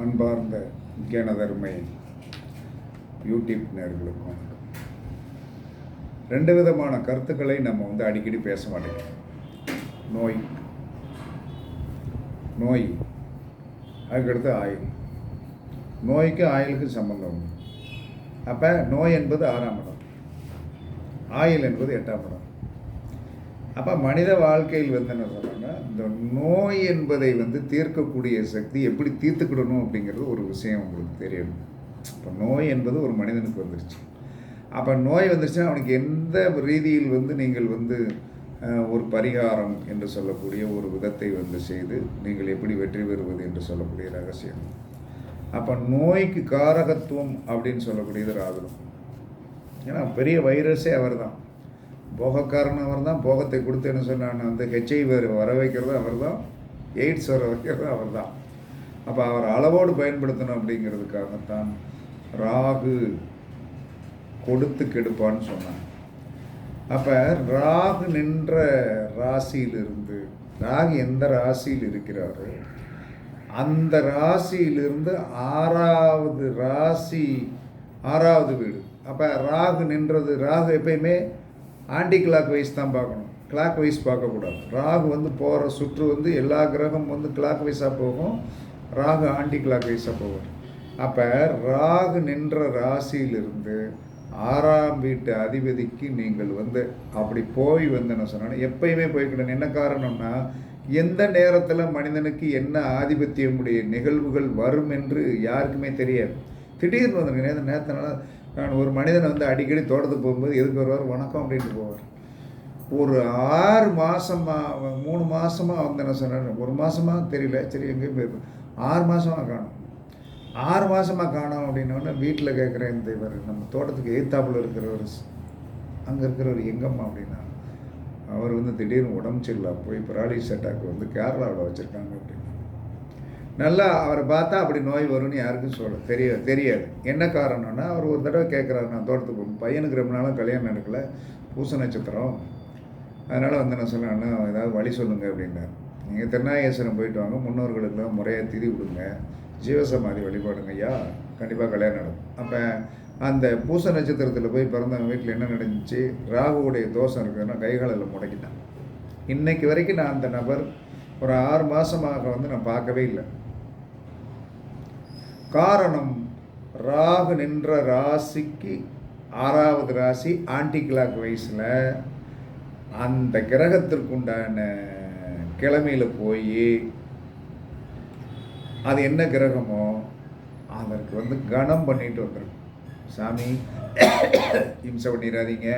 அன்பார்ந்த கனதர்மை யூடியூப் நேர்களுக்கும் ரெண்டு விதமான கருத்துக்களை நம்ம வந்து அடிக்கடி பேச மாட்டேங்கிறோம் நோய் நோய் அதுக்கடுத்து ஆயுள். நோய்க்கு ஆயுளுக்கு சம்பந்தம் உண்டு. அப்போ நோய் என்பது ஆறாம் இடம். ஆயுள் என்பது எட்டாம் இடம். அப்போ மனித வாழ்க்கையில் வந்து என்ன சொல்கிறாங்கன்னா இந்த நோய் என்பதை வந்து தீர்க்கக்கூடிய சக்தி எப்படி தீர்த்துக்கிடணும் அப்படிங்கிறது ஒரு விஷயம் உங்களுக்கு தெரியணும். இப்போ நோய் என்பது ஒரு மனிதனுக்கு வந்துருச்சு. அப்போ நோய் வந்துருச்சுன்னா அவனுக்கு எந்த ரீதியில் வந்து நீங்கள் வந்து ஒரு பரிகாரம் என்று சொல்லக்கூடிய ஒரு விதத்தை வந்து செய்து நீங்கள் எப்படி வெற்றி பெறுவது என்று சொல்லக்கூடிய ரகசியம். அப்போ நோய்க்கு காரகத்துவம் அப்படின்னு சொல்லக்கூடியது ராகுலம் ஏன்னா பெரிய வைரஸே அவர் தான் போகக்காரன் அவர் தான் போகத்தை கொடுத்து என்ன சொன்னான் அந்த ஹெச்ஐவி வர வைக்கிறது அவர் தான் எய்ட்ஸ் வர வைக்கிறது அவர் தான் அப்போ அவர் அளவோடு பயன்படுத்தணும் அப்படிங்கிறதுக்காகத்தான் ராகு கொடுத்து கெடுப்பான்னு சொன்னான் அப்போ ராகு நின்ற ராசியிலிருந்து ராகு எந்த ராசியில் இருக்கிறாரோ அந்த ராசியிலிருந்து ஆறாவது ராசி ஆறாவது வீடு. அப்போ ராகு நின்றது ராகு எப்பயுமே ஆன்டி கிளாக் வைஸ் தான் பார்க்கணும். கிளாக் வைஸ் பார்க்கக்கூடாது. ராகு வந்து போகிற சுற்று வந்து எல்லா கிரகம் வந்து கிளாக் வைஸாக போகும். ராகு ஆன்டி கிளாக் வைஸாக போகும். அப்போ ராகு நின்ற ராசியிலிருந்து ஆறாம் வீட்டு அதிபதிக்கு நீங்கள் வந்து அப்படி போய் வந்து என்ன சொன்னா எப்பயுமே போய்க்கிடணும் என்ன காரணம்னா எந்த நேரத்தில் மனிதனுக்கு என்ன ஆதிபத்தியமுடைய நிகழ்வுகள் வரும் என்று யாருக்குமே தெரியாது. திடீர்னு வந்து நேரத்தினால ஒரு மனிதனை வந்து அடிக்கடி தோட்டத்துக்கு போகும்போது எதுக்கு வருவார்? வணக்கம் அப்படின்ட்டு போவார். ஒரு ஆறு மாதமாக மூணு மாதமாக வந்து என்ன சொன்னார்? ஒரு மாதமாக தெரியல. சரி எங்கேயும் போய் ஆறு மாதமாக காணும். ஆறு மாதமாக காணோம் அப்படின்னோடனே வீட்டில் கேட்குறேன் இந்த இவர் நம்ம தோட்டத்துக்கு எய்த்தாப்புல இருக்கிறவர் அங்கே இருக்கிறவர் எங்கம்மா அப்படின்னா அவர் வந்து திடீர்னு உடம்பு சரியில்லை போய் பராலிஸ் அட்டாக் வந்து கேரளாவில் வச்சுருக்காங்க அப்படின்னா. நல்லா அவரை பார்த்தா அப்படி நோய் வரும்னு யாருக்கும் சொல்ல தெரியாது தெரியாது. என்ன காரணம்னா அவர் ஒரு தடவை கேட்குறாரு நான் தோட்டத்துக்கு போகணும் பையனுக்கு ரொம்ப நாளும் கல்யாணம் நடக்கல. பூச நட்சத்திரம். அதனால் வந்து நான் சொன்னேன் அண்ணா ஏதாவது வழி சொல்லுங்க அப்படின்னாரு. நீங்கள் திருநாகேஸ்வரம் போயிட்டு வாங்க. முன்னோர்களுக்கெல்லாம் முறையாக திதி விடுங்க ஜீவசமாதி வழிபாடுங்க ஐயா. கண்டிப்பாக கல்யாணம் நடக்கும். அப்போ அந்த பூச நட்சத்திரத்தில் போய் பிறந்தவங்க வீட்டில் என்ன நடந்துச்சு? ராகுவுடைய தோஷம் இருக்குதுன்னா கைகாலில் முடக்கிட்டான். இன்றைக்கு வரைக்கும் நான் அந்த நபர் ஒரு ஆறு மாதமாக வந்து நான் பார்க்கவே இல்லை. காரணம் ராகு நின்ற ராசிக்கு ஆறாவது ராசி ஆன்டி கிளாக் வயசில் அந்த கிரகத்திற்குண்டான கிழமையில் போய் அது என்ன கிரகமோ அதற்கு வந்து கனம் பண்ணிட்டு வந்துடும் சாமி இம்சை பண்ணிடாதீங்க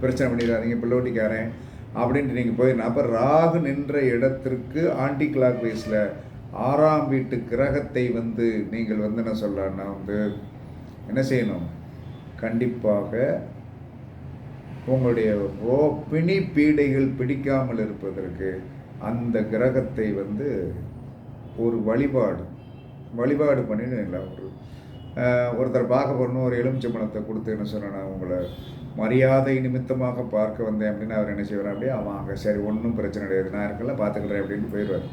பிரச்சனை பண்ணிடாதீங்க பிள்ளோட்டிக்காரன் அப்படின்ட்டு நீங்கள் போய் அப்போ ராகு நின்ற இடத்திற்கு ஆன்டி கிளாக் வைஸில் ஆறாம் வீட்டு கிரகத்தை வந்து நீங்கள் வந்து என்ன சொல்லலாம்னா வந்து என்ன செய்யணும்? கண்டிப்பாக உங்களுடைய ரோ பிணி பீடைகள் பிடிக்காமல் இருப்பதற்கு அந்த கிரகத்தை வந்து ஒரு வழிபாடு வழிபாடு பண்ணிடுங்களா ஒரு ஒருத்தர் பார்க்க போகணும் ஒரு எலுமிச்சம்பழத்தை கொடுத்து என்ன சொன்னேன்னா உங்களை மரியாதை நிமித்தமாக பார்க்க வந்தேன் அப்படின்னு அவர் என்ன செய்வார்? அப்படியே அவன் அங்கே சரி ஒன்றும் பிரச்சனை கிடையாது. நான் இருக்கல பார்த்துக்கிறேன் அப்படின்னு போயிடுவார்.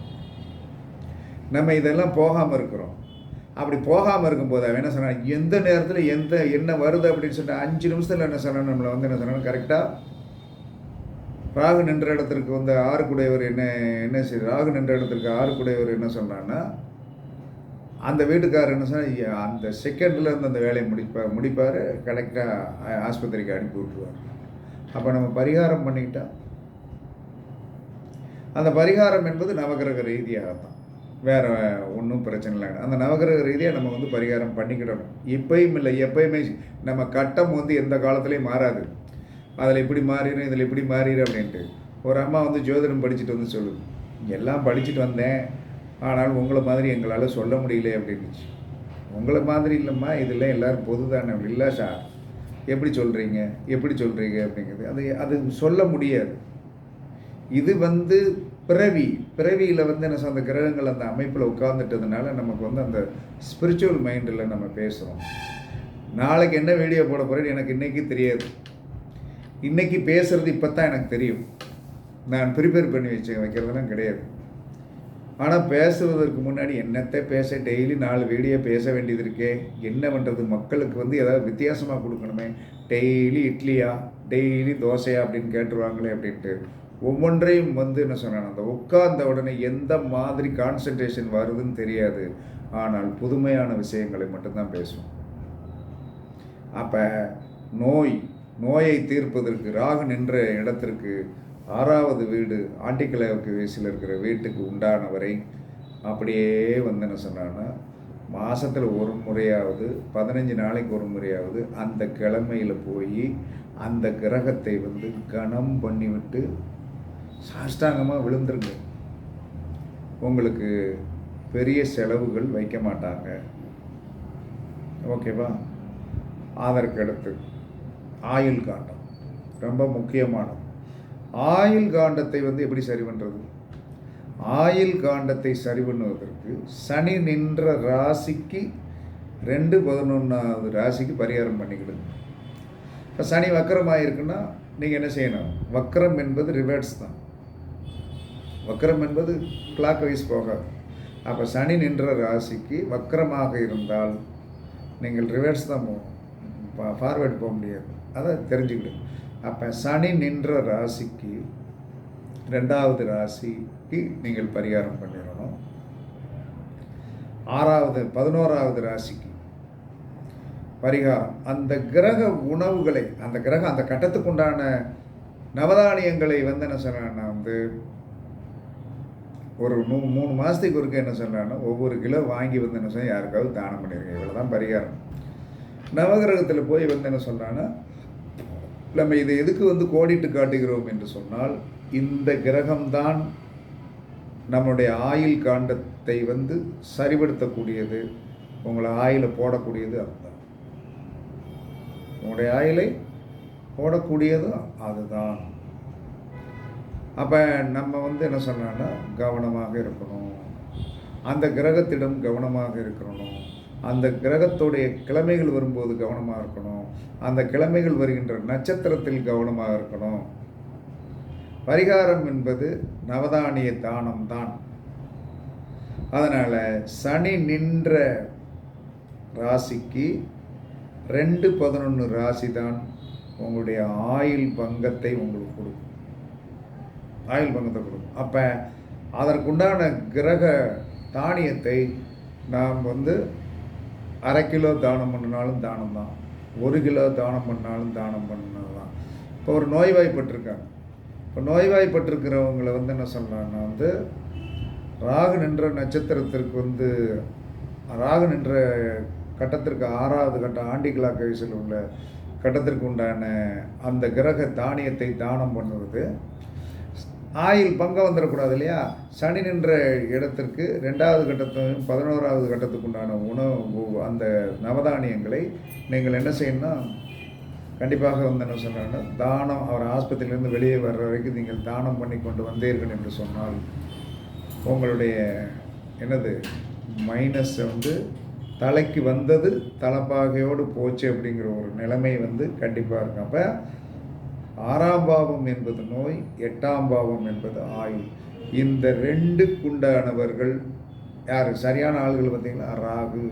நம்ம இதெல்லாம் போகாமல் இருக்கிறோம். அப்படி போகாமல் இருக்கும்போது அவன் என்ன சொன்னான்? எந்த நேரத்தில் எந்த என்ன வருது அப்படின்னு சொன்னால் அஞ்சு நிமிஷத்தில் என்ன சொன்னான்? நம்மளை வந்து என்ன சொன்னான்? கரெக்டாக ராகு நின்ற இடத்திற்கு வந்து ஆறுக்குடையவர் என்ன என்ன செய் ராகு நின்ற இடத்திற்கு ஆறுக்குடையவர் என்ன சொன்னான்னா அந்த வீட்டுக்காரர் என்ன சொன்னால் அந்த செகண்டில் இருந்து அந்த வேலையை முடிப்பா முடிப்பார். கரெக்டாக ஆஸ்பத்திரிக்கு அனுப்பி விட்ருவார் அப்போ நம்ம பரிகாரம் பண்ணிக்கிட்டால் அந்த பரிகாரம் என்பது நவகிரக ரீதியாகத்தான். வேறு ஒன்றும் பிரச்சனை இல்லை. அந்த நவகிரக ரீதியாக நம்ம வந்து பரிகாரம் பண்ணிக்கிடணும். இப்பயும் இல்லை எப்பயுமே நம்ம கட்டம் வந்து எந்த காலத்துலேயும் மாறாது. அதில் இப்படி மாறிடும் இதில் இப்படி மாறிடும் அப்படின்ட்டு. ஒரு அம்மா வந்து ஜோதிடம் படிச்சுட்டு வந்து சொல்லுது. எல்லாம் படிச்சுட்டு வந்தேன். ஆனால் உங்களை மாதிரி எங்களால் சொல்ல முடியல அப்படின்னுச்சு. உங்களை மாதிரி இல்லைம்மா. இதெல்லாம் எல்லோரும் பொது தானே இல்லை சார் எப்படி சொல்கிறீங்க எப்படி சொல்கிறீங்க அப்படிங்கிறது. அது அது சொல்ல முடியாது. இது வந்து பிறவி. பிறவியில் வந்து என்ன சொல்ல, அந்த கிரகங்கள் அந்த அமைப்பில் உட்கார்ந்துட்டதுனால நமக்கு வந்து அந்த ஸ்பிரிச்சுவல் மைண்டில் நம்ம பேசுகிறோம் நாளைக்கு என்ன வீடியோ போட போகிறேன்னு எனக்கு இன்றைக்கி தெரியாது. இன்றைக்கி பேசுகிறது இப்போ தான் எனக்கு தெரியும். நான் ப்ரிப்பேர் பண்ணி வச்சு வைக்கிறதுலாம் கிடையாது. ஆனால் பேசுவதற்கு முன்னாடி என்னத்தை பேச டெய்லி நாலு வீடியோ பேச வேண்டியது இருக்கே. என்ன பண்ணுறது மக்களுக்கு வந்து ஏதாவது வித்தியாசமாக கொடுக்கணுமே. டெய்லி இட்லியா? டெய்லி தோசையா அப்படின்னு கேட்டுருவாங்களே அப்படின்ட்டு. ஒவ்வொன்றையும் வந்து என்ன சொன்னான்? அந்த உட்கார்ந்த உடனே எந்த மாதிரி கான்சன்ட்ரேஷன் வருதுன்னு தெரியாது. ஆனால் புதுமையான விஷயங்களை மட்டும்தான் பேசுவோம் அப்போ நோய் நோயை தீர்ப்பதற்கு ராகு நின்ற இடத்திற்கு ஆறாவது வீடு ஆண்டிக்கிழவுக்கு வயசில் இருக்கிற வீட்டுக்கு உண்டானவரை அப்படியே வந்து என்ன சொன்னான்னா மாதத்தில் ஒரு முறையாவது பதினஞ்சு நாளைக்கு ஒரு முறையாவது அந்த கிழமையில் போய் அந்த கிரகத்தை வந்து கணம் பண்ணிவிட்டு சாஷ்டாங்கமாக விழுந்துருங்க. உங்களுக்கு பெரிய செலவுகள் வைக்க மாட்டாங்க. ஓகேவா? அதற்கடுத்து ஆயுள் காண்டம் ரொம்ப முக்கியமானது. ஆயுள் காண்டத்தை வந்து எப்படி சரி பண்ணுறது ஆயுள் காண்டத்தை சரி பண்ணுவதற்கு சனி நின்ற ராசிக்கு ரெண்டு பதினொன்றாவது ராசிக்கு பரிகாரம் பண்ணிக்கிடுங்க. இப்போ சனி வக்கரமாக இருக்குன்னா நீங்கள் என்ன செய்யணும்? வக்கரம் என்பது ரிவர்ஸ் தான். வக்கரம் என்பது கிளாக் வைஸ் போகாது அப்போ சனி நின்ற ராசிக்கு வக்கரமாக இருந்தால் நீங்கள் ரிவர்ஸ் தான் போகணும். ஃபார்வேர்டு போக முடியாது. அதை தெரிஞ்சுக்கிடும் அப்போ சனி நின்ற ராசிக்கு ரெண்டாவது ராசிக்கு நீங்கள் பரிகாரம் பண்ணிடணும். ஆறாவது பதினோராவது ராசிக்கு பரிகாரம். அந்த கிரக உணவுகளை அந்த கிரகம் அந்த கட்டத்துக்கு உண்டான நவதானியங்களை வந்து என்ன சொன்னான்னா வந்து ஒரு மூ மூணு மாதத்துக்கு ஒருக்க என்ன சொன்னான்னா ஒவ்வொரு கிலோ வாங்கி வந்து என்ன சொன்னால் யாருக்காவது தானம் பண்ணியிருக்கேன் இவ்வளோ தான் பரிகாரம். நவகிரகத்தில் போய் வந்து என்ன சொல்கிறான்னா நம்ம இதை எதுக்கு வந்து கோடிட்டு காட்டுகிறோம் என்று சொன்னால் இந்த கிரகம்தான் நம்மளுடைய ஆயில் காண்டத்தை வந்து சரிபடுத்தக்கூடியது உங்களை ஆயிலை போடக்கூடியது அதுதான். உங்களுடைய ஆயிலை போடக்கூடியது அதுதான். அப்போ நம்ம வந்து என்ன சொன்னோன்னா கவனமாக இருக்கணும். அந்த கிரகத்திடம் கவனமாக இருக்கணும். அந்த கிரகத்துடைய கிழமைகள் வரும்போது கவனமாக இருக்கணும். அந்த கிழமைகள் வருகின்ற நட்சத்திரத்தில் கவனமாக இருக்கணும். பரிகாரம் என்பது நவதானிய தானம் தான் அதனால் சனி நின்ற ராசிக்கு ரெண்டு பதினொன்று ராசி தான் உங்களுடைய ஆயுள் பங்கத்தை உங்களுக்கு கொடுக்கும். ஆயுள் பங்கத்தை கொடுக்கும். அப்போ அதற்குண்டான கிரக தானியத்தை நாம் வந்து அரை கிலோ தானம் பண்ணினாலும் தானம் தான் ஒரு கிலோ தானம் பண்ணாலும் தானம் பண்ணது தான் இப்போ ஒரு நோய்வாய்ப்பட்டிருக்காங்க. இப்போ நோய்வாய்ப்பட்டிருக்கிறவங்களை வந்து என்ன சொல்லலாம்னா வந்து ராகு நின்ற நட்சத்திரத்திற்கு வந்து ராகு நின்ற கட்டத்திற்கு ஆறாவது கட்டம் ஆண்டி கவிசில் உள்ள கட்டத்திற்கு உண்டான அந்த கிரக தானியத்தை தானம் பண்ணுறது ஆயில் பங்கம் வந்துடக்கூடாது இல்லையா? சனி நின்ற இடத்திற்கு ரெண்டாவது கட்டத்தையும் பதினோராவது கட்டத்துக்கு உண்டான உணவு அந்த நவதானியங்களை நீங்கள் என்ன செய்யணும்னா கண்டிப்பாக வந்து என்ன சொன்னாங்கன்னா தானம் அவர் ஆஸ்பத்திரியிலேருந்து வெளியே வர்ற வரைக்கும் நீங்கள் தானம் பண்ணி கொண்டு வந்தீர்கள் என்று சொன்னால் உங்களுடைய என்னது மைனஸை வந்து தலைக்கு வந்தது தலைப்பாகையோடு போச்சு அப்படிங்கிற ஒரு நிலைமை வந்து கண்டிப்பாக இருக்கும். அப்போ ஆறாம் பாவம் என்பது நோய் எட்டாம் பாவம் என்பது ஆயுள். இந்த ரெண்டுக்குண்டானவர்கள் யார்? சரியான ஆள்கள் பார்த்தீங்களா? ராகு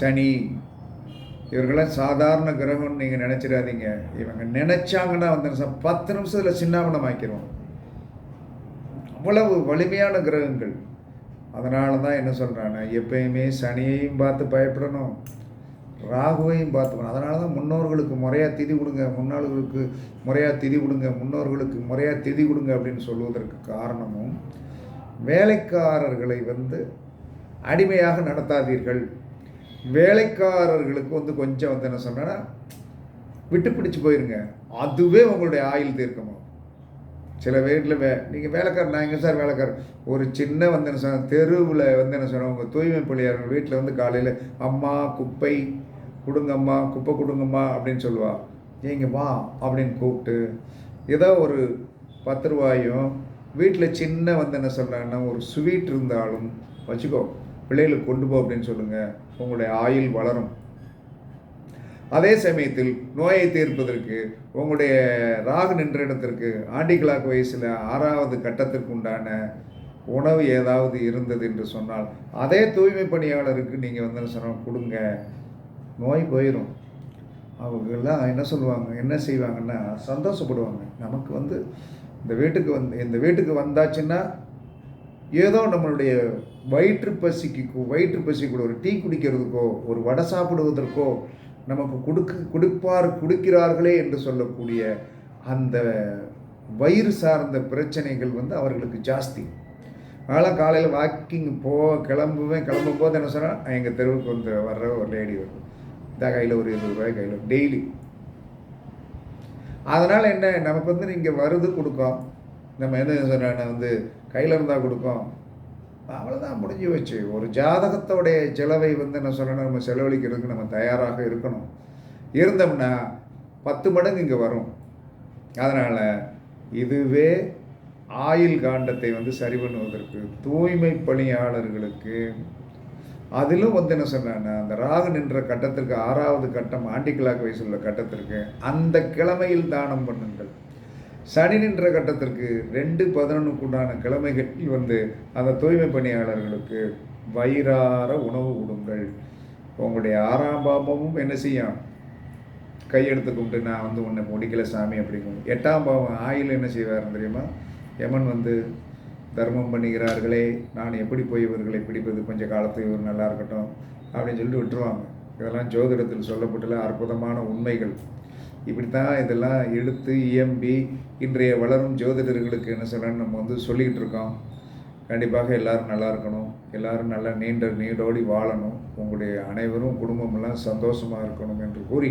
சனி. இவர்களாம் சாதாரண கிரகம்னு நீங்கள் நினச்சிடாதீங்க. இவங்க நினச்சாங்கன்னா வந்து பத்து நிமிஷத்தில் சின்னாவனம் ஆக்கிடுவோம் அவ்வளவு வலிமையான கிரகங்கள். அதனால தான் என்ன சொல்கிறாங்க எப்பயுமே சனியையும் பார்த்து பயப்படணும். ராகுவையும் பார்த்துக்கணும். அதனால தான் முன்னோர்களுக்கு முறையாக திதி கொடுங்க முன்னாள்களுக்கு முறையாக திதி கொடுங்க முன்னோர்களுக்கு முறையாக திதி கொடுங்க அப்படின்னு சொல்வதற்கு காரணமும் வேலைக்காரர்களை வந்து அடிமையாக நடத்தாதீர்கள். வேலைக்காரர்களுக்கு வந்து கொஞ்சம் வந்து என்ன சொன்னேன்னா விட்டு பிடிச்சி போயிருங்க. அதுவே உங்களுடைய ஆயுள் தீர்க்கமாகும் சில வீட்டில் வே நீங்கள் வேலைக்காரர் நான் எங்கே சார் வேலைக்காரர்? ஒரு சின்ன வந்து என்ன சொன்ன தெருவில் வந்து என்ன சொன்ன உங்கள் தூய்மை பள்ளியார்கள் வீட்டில் வந்து காலையில் அம்மா குப்பை கொடுங்கம்மா குப்பை கொடுங்கம்மா அப்படின்னு சொல்லுவா. நீங்க வா அப்படின்னு கூப்பிட்டு ஏதோ ஒரு பத்து ரூபாயும் வீட்டில் சின்ன வந்து என்ன சொல்கிறேன்னா ஒரு ஸ்வீட் இருந்தாலும் வச்சுக்கோ பிள்ளைகளுக்கு கொண்டு போ அப்படின்னு சொல்லுங்கள் உங்களுடைய ஆயுள் வளரும். அதே சமயத்தில் நோயை தீர்ப்பதற்கு உங்களுடைய ராகு நின்ற இடத்திற்கு ஆண்டி கிளாக் வயசில் ஆறாவது கட்டத்திற்கு உண்டான உணவு ஏதாவது இருந்தது என்று சொன்னால் அதே தூய்மை பணியாளருக்கு நீங்கள் வந்து சொன்னால் கொடுங்க நோய் போயிடும் அவங்கெல்லாம் என்ன சொல்லுவாங்க? என்ன செய்வாங்கன்னா சந்தோஷப்படுவாங்க. நமக்கு வந்து இந்த வீட்டுக்கு வந்து இந்த வீட்டுக்கு வந்தாச்சுன்னா ஏதோ நம்மளுடைய வயிற்று பசிக்கு வயிற்று பசி கூட ஒரு டீ குடிக்கிறதுக்கோ ஒரு வடை சாப்பிடுவதற்கோ நமக்கு கொடுக்கு கொடுப்பார் கொடுக்கிறார்களே என்று சொல்லக்கூடிய அந்த வயிறு சார்ந்த பிரச்சனைகள் வந்து அவர்களுக்கு ஜாஸ்தி. அதனால் காலையில் வாக்கிங் போ கிளம்புவேன். கிளம்பும் போது என்ன சொன்னால் எங்கள் தெருவுக்கு வந்து வர்ற ஒரு லேடி வருது இந்த கையில் ஒரு இருபது கையில் டெய்லி அதனால் என்ன? நமக்கு வந்து நீங்கள் வருது கொடுக்கும். நம்ம என்ன சொல்கிறேன் வந்து கையில் இருந்தால் கொடுக்கும். அவ்வளோதான் முடிஞ்சு வச்சு ஒரு ஜாதகத்தோடைய செலவை வந்து என்ன சொல்லணும்? நம்ம செலவழிக்கிறதுக்கு நம்ம தயாராக இருக்கணும். இருந்தோம்னா பத்து மடங்கு இங்கே வரும். அதனால் இதுவே ஆயில் காண்டத்தை வந்து சரி பண்ணுவதற்கு தூய்மை பணியாளர்களுக்கு அதிலும் வந்து என்ன சொன்னேன்னா அந்த ராகு நின்ற கட்டத்திற்கு ஆறாவது கட்டம் ஆண்டி கிளாக் வயசுள்ள கட்டத்திற்கு அந்த கிழமையில் தானம் பண்ணுங்கள். சனி நின்ற கட்டத்திற்கு ரெண்டு பதினொன்றுக்குண்டான கிழமைகளில் வந்து அந்த தூய்மை பணியாளர்களுக்கு வயிறார உணவு கொடுங்கள் உங்களுடைய ஆறாம் பாவமும் என்ன செய்யும்? கையெடுத்து கும்பிட்டு நான் வந்து உன்னை முடிக்கல சாமி அப்படிங்கும். எட்டாம் பாவம் ஆயில் என்ன செய்வார் தெரியுமா? யமன் வந்து தர்மம் பண்ணுகிறார்களே நான் எப்படி போய் இவர்களை பிடிப்பது? கொஞ்சம் காலத்து இவர் நல்லா இருக்கட்டும் அப்படின்னு சொல்லிட்டு விட்டுருவாங்க. இதெல்லாம் ஜோதிடத்தில் சொல்லப்பட்டுள்ள அற்புதமான உண்மைகள். இப்படித்தான் இதெல்லாம் எடுத்து இயம்பி இன்றைய வளரும் ஜோதிடர்களுக்கு என்ன சொல்லணும்னு நம்ம வந்து சொல்லிக்கிட்டு இருக்கோம். கண்டிப்பாக எல்லாரும் நல்லா இருக்கணும். எல்லாரும் நல்லா நீண்ட நீடோடி வாழணும். உங்களுடைய அனைவரும் குடும்பமெல்லாம் சந்தோஷமாக இருக்கணும் என்று கூறி